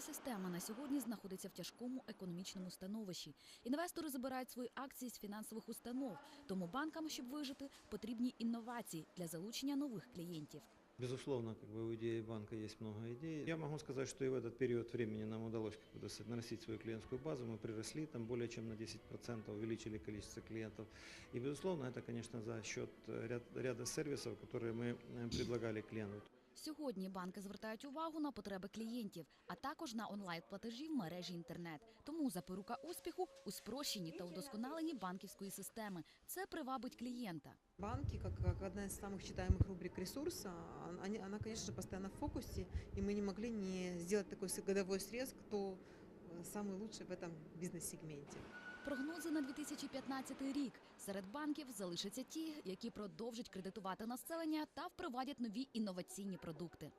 система на сьогодні знаходиться в тяжкому економічному становищі. Інвестори забирають свої акції з фінансових установ. Тому банкам, щоб вижити, потрібні інновації для залучення нових клієнтів. Безусловно, как бы у идеи банка есть много идей. Я могу сказать, что и в этот период времени нам удалось как бы, достать- нарастить свою клиентскую базу. Мы приросли там более чем на 10%, увеличили количество клиентов. И, безусловно, это, конечно, за счет э, ряд- ряда сервисов, которые мы э, предлагали клиенту. Сьогодні банки звертають увагу на потреби клієнтів, а також на онлайн-платежі в мережі інтернет. Тому запорука успіху у спрощенні та удосконаленні банківської системи. Це привабить клієнта. Банки, как, как одна из самых читаемых рубрик ресурса, он- они- она, конечно же, постоянно в фокусе, и мы не могли не сделать такой с- годовой срез, кто э, самый лучший в этом бизнес-сегменте. Прогнози на 2015 рік серед банків залишаться ті, які продовжать кредитувати населення та впровадять нові інноваційні продукти.